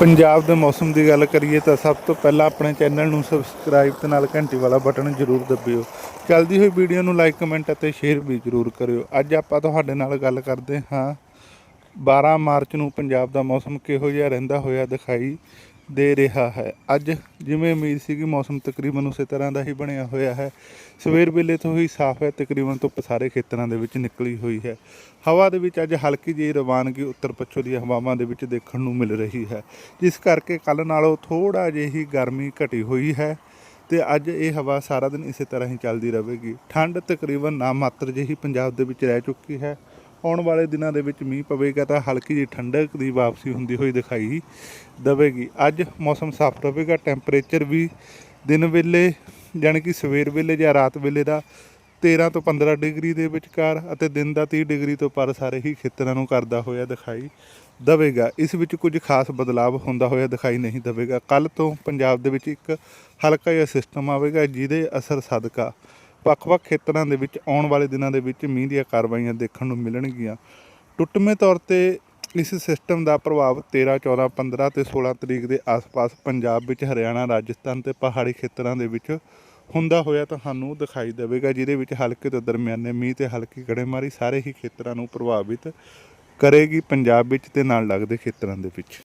ਪੰਜਾਬ ਦੇ ਮੌਸਮ ਦੀ ਗੱਲ ਕਰੀਏ ਤਾਂ ਸਭ ਤੋਂ ਪਹਿਲਾਂ ਆਪਣੇ ਚੈਨਲ ਨੂੰ ਸਬਸਕ੍ਰਾਈਬ ਤੇ ਨਾਲ ਘੰਟੀ ਵਾਲਾ ਬਟਨ ਜ਼ਰੂਰ ਦਬਿਓ। ਚੱਲਦੀ ਹੋਈ ਵੀਡੀਓ ਨੂੰ ਲਾਈਕ ਕਮੈਂਟ ਅਤੇ ਸ਼ੇਅਰ ਵੀ ਜ਼ਰੂਰ ਕਰਿਓ। ਅੱਜ ਆਪਾਂ ਤੁਹਾਡੇ ਨਾਲ ਗੱਲ ਕਰਦੇ ਹਾਂ। 12 ਮਾਰਚ ਨੂੰ ਪੰਜਾਬ ਦਾ ਮੌਸਮ ਕਿਹੋ ਜਿਹਾ ਰਹਿੰਦਾ ਹੋਇਆ ਦਿਖਾਈ ਦੇ ਰਿਹਾ ਹੈ। ਅੱਜ ਜਿਵੇਂ ਉਮੀਦ ਸੀ ਕਿ ਮੌਸਮ ਤਕਰੀਬਨ ਉਸੇ ਤਰ੍ਹਾਂ ਦਾ ਹੀ ਬਣਿਆ ਹੋਇਆ ਹੈ, ਸਵੇਰ ਵੇਲੇ ਤੋਂ ਹੀ ਸਾਫ਼ ਹੈ, ਤਕਰੀਬਨ ਧੁੱਪ ਸਾਰੇ ਖੇਤਰਾਂ ਦੇ ਵਿੱਚ ਨਿਕਲੀ ਹੋਈ ਹੈ। ਹਵਾ ਦੇ ਵਿੱਚ ਅੱਜ ਹਲਕੀ ਜਿਹੀ ਰਵਾਨਗੀ ਉੱਤਰ ਪੱਛਮ ਦੀਆਂ ਹਵਾਵਾਂ ਦੇ ਵਿੱਚ ਦੇਖਣ ਨੂੰ ਮਿਲ ਰਹੀ ਹੈ। ਜਿਸ ਕਰਕੇ ਕੱਲ ਨਾਲੋਂ ਥੋੜਾ ਜਿਹੀ ਗਰਮੀ ਘਟੀ ਹੋਈ ਹੈ ਤੇ ਅੱਜ ਇਹ ਹਵਾ ਸਾਰਾ ਦਿਨ ਇਸੇ ਤਰ੍ਹਾਂ ਹੀ ਚੱਲਦੀ ਰਹੇਗੀ। ਠੰਡ ਤਕਰੀਬਨ ਨਾ ਮਾਤਰ ਜਿਹੀ ਪੰਜਾਬ ਦੇ ਵਿੱਚ ਰਹਿ ਚੁੱਕੀ ਹੈ। ਆਉਣ ਵਾਲੇ ਦਿਨਾਂ ਦੇ ਵਿੱਚ ਮੀਂਹ ਪਵੇਗਾ ਤਾਂ ਹਲਕੀ ਜਿਹੀ ਠੰਡਕ ਦੀ ਵਾਪਸੀ ਹੁੰਦੀ ਹੋਈ ਦਿਖਾਈ ਦੇਵੇਗੀ। ਅੱਜ ਮੌਸਮ ਸਾਫ਼ ਰਹੇਗਾ, ਟੈਂਪਰੇਚਰ ਵੀ ਦਿਨ ਵੇਲੇ ਜਾਣੀ ਕਿ ਸਵੇਰ ਵੇਲੇ ਜਾਂ ਰਾਤ ਵੇਲੇ ਦਾ 13 ਤੋਂ 15 ਡਿਗਰੀ ਦੇ ਵਿਚਕਾਰ ਅਤੇ ਦਿਨ ਦਾ 30 ਡਿਗਰੀ ਤੋਂ ਪਰ ਸਾਰੇ ਹੀ ਖੇਤਰਾਂ ਨੂੰ ਕਰਦਾ ਹੋਇਆ ਦਿਖਾਈ ਦੇਵੇਗਾ। ਇਸ ਵਿੱਚ ਕੁਝ ਖਾਸ ਬਦਲਾਵ ਹੁੰਦਾ ਹੋਇਆ ਦਿਖਾਈ ਨਹੀਂ ਦੇਵੇਗਾ। ਕੱਲ ਤੋਂ ਪੰਜਾਬ ਦੇ ਵਿੱਚ ਇੱਕ ਹਲਕਾ ਜਿਹਾ ਸਿਸਟਮ ਆਵੇਗਾ ਜਿਹਦੇ ਅਸਰ ਸਦਕਾ ਵੱਖ-ਵੱਖ ਖੇਤਰਾਂ ਦੇ ਵਿੱਚ, ਆਉਣ ਵਾਲੇ ਦਿਨਾਂ ਦੇ ਵਿੱਚ ਮੀਂਹ ਦੀਆਂ ਕਾਰਵਾਈਆਂ ਦੇਖਣ ਨੂੰ ਮਿਲਣਗੀਆਂ। ਟੁੱਟਵੇਂ ਤੌਰ ਤੇ ਇਸ ਸਿਸਟਮ ਦਾ ਪ੍ਰਭਾਵ 13 14 15 ਤੇ 16 ਤਰੀਕ ਦੇ ਆਸ-ਪਾਸ ਪੰਜਾਬ ਵਿੱਚ, ਹਰਿਆਣਾ, ਰਾਜਸਥਾਨ ਤੇ ਪਹਾੜੀ ਖੇਤਰਾਂ ਦੇ ਵਿੱਚ ਹੁੰਦਾ ਹੋਇਆ ਤੁਹਾਨੂੰ ਦਿਖਾਈ ਦੇਵੇਗਾ, ਜਿਹਦੇ ਵਿੱਚ ਹਲਕੇ ਤੋਂ ਦਰਮਿਆਨੇ ਮੀਂਹ ਤੇ ਹਲਕੀ ਗੜੇਮਾਰੀ ਸਾਰੇ ਹੀ ਖੇਤਰਾਂ ਨੂੰ ਪ੍ਰਭਾਵਿਤ ਕਰੇਗੀ ਪੰਜਾਬ ਵਿੱਚ ਤੇ ਨਾਲ ਲੱਗਦੇ ਖੇਤਰਾਂ ਦੇ ਵਿੱਚ।